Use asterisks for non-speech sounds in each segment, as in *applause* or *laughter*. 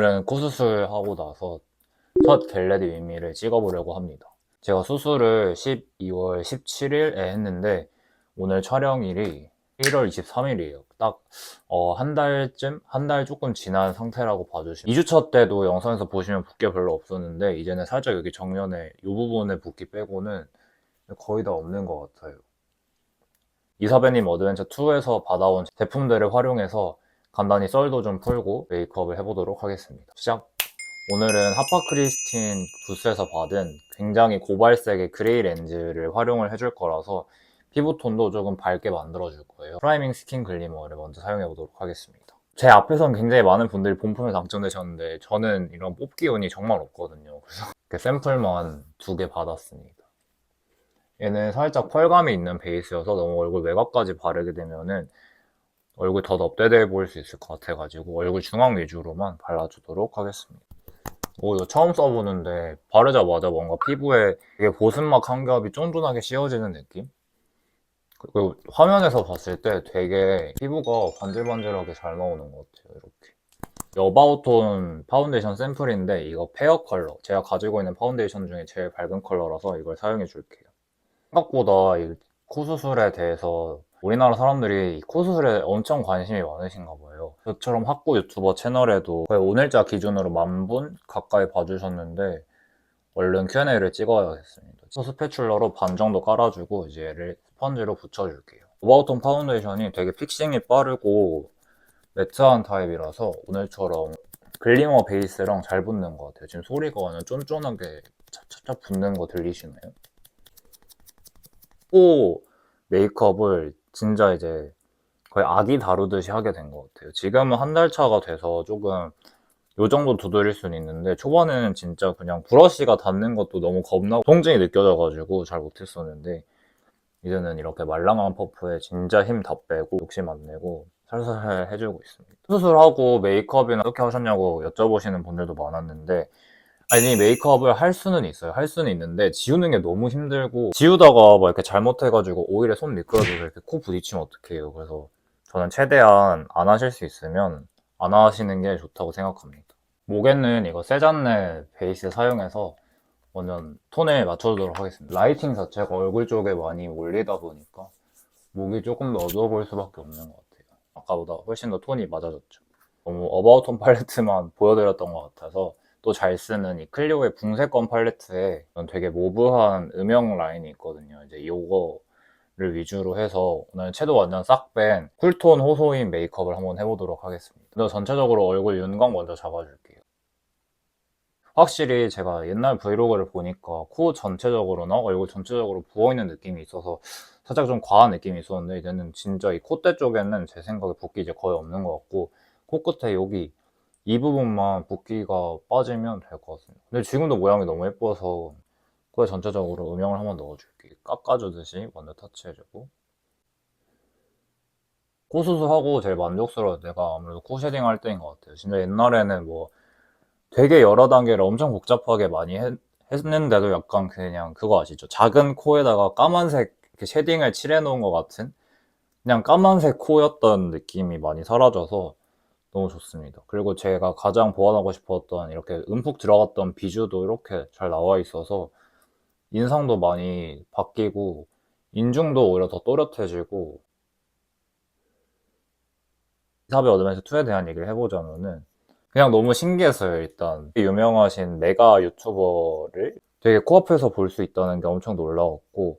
오늘은 코 수술하고 나서 첫 겟레디 윗미를 찍어보려고 합니다. 제가 수술을 12월 17일에 했는데 오늘 촬영일이 1월 23일이에요. 딱, 어, 한 달쯤? 한 달 조금 지난 상태라고 봐주시면. 2주차 때도 영상에서 보시면 붓기가 별로 없었는데, 이제는 살짝 여기 정면에 이 부분에 붓기 빼고는 거의 다 없는 것 같아요. 이사배님 어드벤처 2에서 받아온 제품들을 활용해서 간단히 썰도 좀 풀고 메이크업을 해보도록 하겠습니다. 시작! 오늘은 하파크리스틴 부스에서 받은 굉장히 고발색의 그레이 렌즈를 활용을 해줄 거라서 피부톤도 조금 밝게 만들어줄 거예요. 프라이밍 스킨 글리머를 먼저 사용해 보도록 하겠습니다. 제 앞에선 굉장히 많은 분들이 본품에 당첨되셨는데 저는 이런 뽑기 운이 정말 없거든요. 그래서 *laughs* 샘플만 두 개 받았습니다. 얘는 살짝 펄감이 있는 베이스여서 너무 얼굴 외곽까지 바르게 되면은 얼굴 더 넙대대 보일 수 있을 것 같아가지고 얼굴 중앙 위주로만 발라주도록 하겠습니다. 오, 이거 처음 써보는데 바르자마자 뭔가 피부에 되게 보습막 한 겹이 쫀쫀하게 씌워지는 느낌? 그리고 화면에서 봤을 때 되게 피부가 반질반질하게 잘 나오는 것 같아요, 이렇게. 여바우톤 파운데이션 샘플인데 이거 페어 컬러. 제가 가지고 있는 파운데이션 중에 제일 밝은 컬러라서 이걸 사용해 줄게요. 생각보다 이 코 수술에 대해서 우리나라 사람들이 이코 수술에 엄청 관심이 많으신가 봐요. 저처럼 학구 유튜버 채널에도 거의 오늘자 기준으로 만 분 가까이 봐주셨는데 얼른 Q&A를 찍어야겠습니다. 스패출러로 반 정도 깔아주고 이제 얘를 스펀지로 붙여줄게요. 오바우톤 파운데이션이 되게 픽싱이 빠르고 매트한 타입이라서 오늘처럼 글리머 베이스랑 잘 붙는 것 같아요. 지금 소리가 완전 쫀쫀하게 찹찹찹 붙는 거 들리시나요? 코 메이크업을 진짜 이제 거의 아기 다루듯이 하게 된 것 같아요. 지금은 한 달 차가 돼서 조금 요 정도 두드릴 수는 있는데 초반에는 진짜 그냥 브러쉬가 닿는 것도 너무 겁나고 통증이 느껴져가지고 잘 못했었는데 이제는 이렇게 말랑한 퍼프에 진짜 힘 다 빼고 욕심 안 내고 살살 해주고 있습니다. 수술하고 메이크업이나 어떻게 하셨냐고 여쭤보시는 분들도 많았는데 아니 메이크업을 할 수는 있어요. 할 수는 있는데 지우는 게 너무 힘들고 지우다가 뭐 이렇게 잘못해가지고 오히려 손 미끄러져서 이렇게 코 부딪히면 어떡해요. 그래서 저는 최대한 안 하실 수 있으면 안 하시는 게 좋다고 생각합니다. 목에는 이거 세잔네 베이스 사용해서 완전 톤을 맞춰주도록 하겠습니다. 라이팅 자체가 얼굴 쪽에 많이 올리다 보니까 목이 조금 더 어두워 보일 수밖에 없는 것 같아요. 아까보다 훨씬 더 톤이 맞아졌죠. 너무 어바웃톤 팔레트만 보여드렸던 것 같아서 또 잘 쓰는 이 클리오의 붕세권 팔레트에 되게 모브한 음영 라인이 있거든요. 이제 요거를 위주로 해서 오늘 채도 완전 싹 뺀 쿨톤 호소인 메이크업을 한번 해보도록 하겠습니다. 근데 전체적으로 얼굴 윤광 먼저 잡아줄게요. 확실히 제가 옛날 브이로그를 보니까 코 전체적으로나 얼굴 전체적으로 부어있는 느낌이 있어서 살짝 좀 과한 느낌이 있었는데 이제는 진짜 이 콧대 쪽에는 제 생각에 붓기 이제 거의 없는 것 같고 코끝에 여기 이 부분만 붓기가 빠지면 될 것 같습니다. 근데 지금도 모양이 너무 예뻐서 코에 전체적으로 음영을 한번 넣어줄게요. 깎아주듯이 먼저 터치해주고 코 수술하고 제일 만족스러운 데가 아무래도 코 쉐딩 할 때인 것 같아요. 진짜 옛날에는 뭐 되게 여러 단계를 엄청 복잡하게 많이 했, 했는데도 약간 그냥 그거 아시죠? 작은 코에다가 까만색 쉐딩을 칠해 놓은 것 같은 그냥 까만색 코였던 느낌이 많이 사라져서 너무 좋습니다. 그리고 제가 가장 보완하고 싶었던 이렇게 움푹 들어갔던 비주도 이렇게 잘 나와 있어서 인상도 많이 바뀌고 인중도 오히려 더 또렷해지고 이사베 어드벤처 2에 대한 얘기를 해보자면은 그냥 너무 신기했어요, 일단. 유명하신 메가 유튜버를 되게 코앞에서 볼 수 있다는 게 엄청 놀라웠고,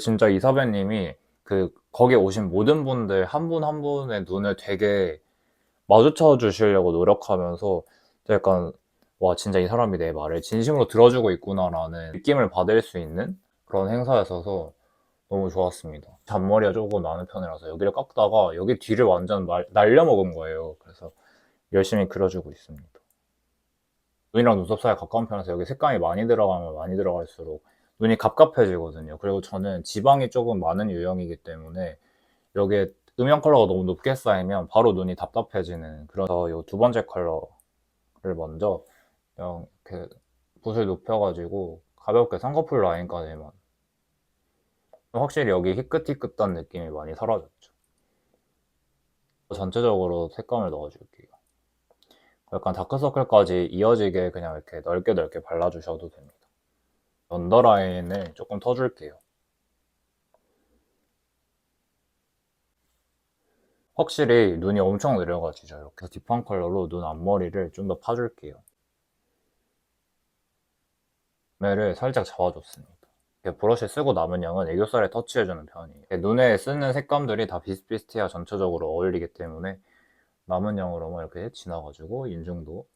진짜 이사배님이 그, 거기에 오신 모든 분들 한 분한 분의 눈을 되게 마주쳐 주시려고 노력하면서 약간, 와, 진짜 이 사람이 내 말을 진심으로 들어주고 있구나라는 느낌을 받을 수 있는 그런 행사였어서 너무 좋았습니다. 잔머리가 조금 나는 편이라서 여기를 깎다가 여기 뒤를 완전 말, 날려먹은 거예요. 그래서 열심히 그려주고 있습니다. 눈이랑 눈썹 사이 가까운 편에서 여기 색감이 많이 들어가면 많이 들어갈수록 눈이 갑갑해지거든요. 그리고 저는 지방이 조금 많은 유형이기 때문에 여기에 음영 컬러가 너무 높게 쌓이면 바로 눈이 답답해지는 그래서 이 두 번째 컬러를 먼저 이렇게 붓을 높여가지고 가볍게 쌍꺼풀 라인까지만 확실히 여기 희끗희끗한 느낌이 많이 사라졌죠. 전체적으로 색감을 넣어줄게요. 약간 다크서클까지 이어지게 그냥 이렇게 넓게 넓게 발라주셔도 됩니다. 언더라인을 조금 터줄게요. 확실히 눈이 엄청 내려가지죠. 이렇게 딥한 컬러로 눈 앞머리를 좀 더 파줄게요. 매를 살짝 잡아줬습니다. 브러쉬 쓰고 남은 양은 애교살에 터치해주는 편이에요. 눈에 쓰는 색감들이 다 비슷비슷해야 전체적으로 어울리기 때문에 남은 양으로만 이렇게 지나가지고 인중도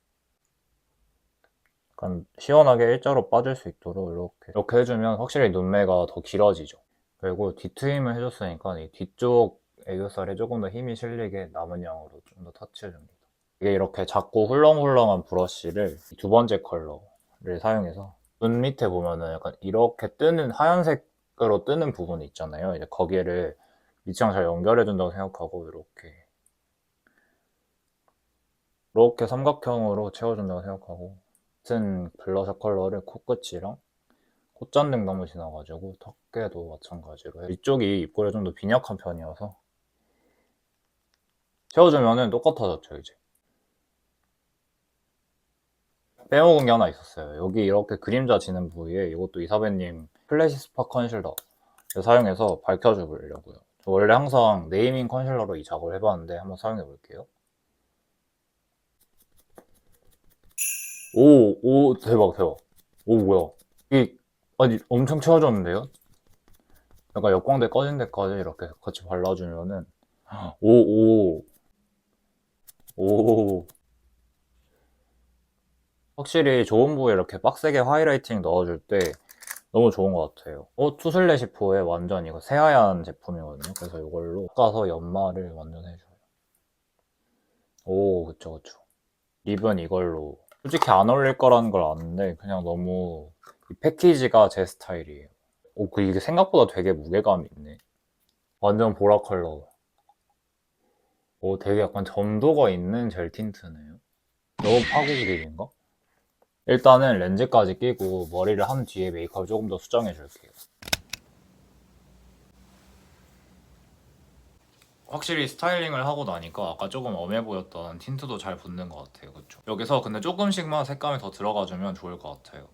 약간 시원하게 일자로 빠질 수 있도록 이렇게 이렇게 해주면 확실히 눈매가 더 길어지죠. 그리고 뒤트임을 해줬으니까 이 뒤쪽 애교살에 조금 더 힘이 실리게 남은 양으로 좀 더 터치해줍니다. 이게 이렇게 작고 훌렁훌렁한 브러쉬를 두 번째 컬러를 사용해서 눈 밑에 보면은 약간 이렇게 뜨는 하얀색으로 뜨는 부분이 있잖아요. 이제 거기를 밑이랑 잘 연결해준다고 생각하고 이렇게 이렇게 삼각형으로 채워준다고 생각하고 같은 블러셔 컬러를 코끝이랑 콧잔등 너무 지나가지고 턱에도 마찬가지로 이쪽이 입꼬리가 좀 더 빈약한 편이어서 채워주면은 똑같아졌죠 이제 빼먹은 게 하나 있었어요 여기 이렇게 그림자 지는 부위에 이것도 이사배님 플래시 스파 컨실러 사용해서 밝혀주려고요 저 원래 항상 네이밍 컨실러로 이 작업을 해봤는데 한번 사용해 볼게요 오, 오, 대박, 대박. 오, 뭐야. 이, 아니, 엄청 채워졌는데요? 약간 역광대 꺼진 데까지 이렇게 같이 발라주면은, 오, 오. 오. 확실히 좋은 부위에 이렇게 빡세게 하이라이팅 넣어줄 때 너무 좋은 것 같아요. 어, 투슬레시포의 완전 이거 새하얀 제품이거든요. 그래서 이걸로 깎아서 연마를 완전 해줘요. 오, 그쵸, 그쵸. 립은 이걸로 솔직히 안 어울릴 거라는 걸 아는데 그냥 너무 이 패키지가 제 스타일이에요. 오, 그 이게 생각보다 되게 무게감이 있네. 완전 보라 컬러. 오, 되게 약간 점도가 있는 젤 틴트네요. 너무 파고 그립인가? 일단은 렌즈까지 끼고 머리를 한 뒤에 메이크업 조금 더 수정해 줄게요. 확실히 스타일링을 하고 나니까 아까 조금 엄해 보였던 틴트도 잘 붙는 것 같아요. 그쵸? 여기서 근데 조금씩만 색감이 더 들어가주면 좋을 것 같아요.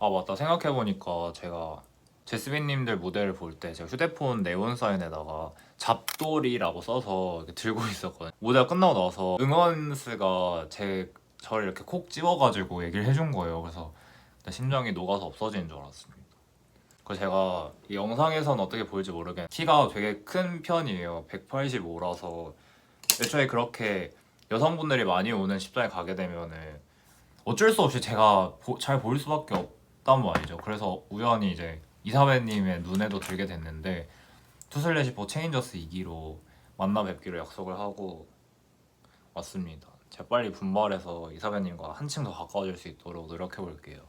아 맞다 생각해보니까 제가 제스빈님들 무대를 볼 때 제가 휴대폰 네온 사인에다가 잡돌이라고 써서 들고 *laughs* 있었거든요. 무대가 끝나고 나서 응원스가 제 저를 이렇게 콕 집어가지고 얘기를 해준 거예요. 그래서 심장이 녹아서 없어지는 줄 알았습니다. 그 제가 이 영상에서는 어떻게 보일지 모르겠는데 키가 되게 큰 편이에요. 185라서 애초에 그렇게 여성분들이 많이 오는 십장에 가게 되면은 어쩔 수 없이 제가 보- 잘 보일 수밖에 없단 말이죠. 그래서 우연히 이제 이사배님의 눈에도 들게 됐는데 투슬래시 포 체인저스 2기로 만나 뵙기로 약속을 하고 왔습니다. 제가 빨리 분발해서 이사배님과 한층 더 가까워질 수 있도록 노력해 볼게요.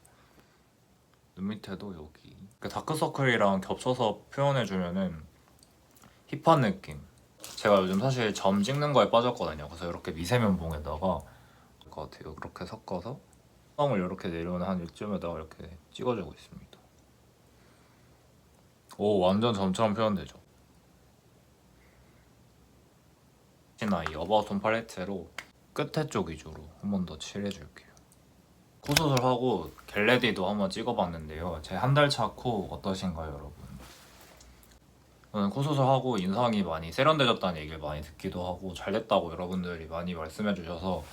눈 밑에도 여기. 그 다크서클이랑 겹쳐서 표현해 주면은 힙한 느낌. 제가 요즘 사실 점 찍는 거에 빠졌거든요. 그래서 이렇게 미세면봉에다가 것 같아요. 이렇게 섞어서 썸을 이렇게 내려오는 한 이쯤에다가 이렇게 찍어주고 있습니다. 오 완전 점처럼 표현되죠 혹시나 이 어바웃톤 팔레트로 끝에 쪽 위주로 한 번 더 칠해줄게요 코수술 하고 겟레디도 한번 찍어봤는데요. 제 한 달 차 코 어떠신가요, 여러분? 저는 코수술 하고 인상이 많이 세련돼졌다는 얘기를 많이 듣기도 하고 잘 됐다고 여러분들이 많이 말씀해주셔서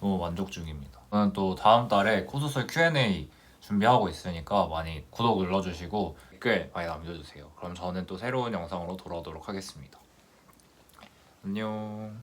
너무 만족 중입니다. 저는 또 다음 달에 코수술 Q&A 준비하고 있으니까 많이 구독 눌러주시고 댓글 많이 남겨주세요. 그럼 저는 또 새로운 영상으로 돌아오도록 하겠습니다. 안녕.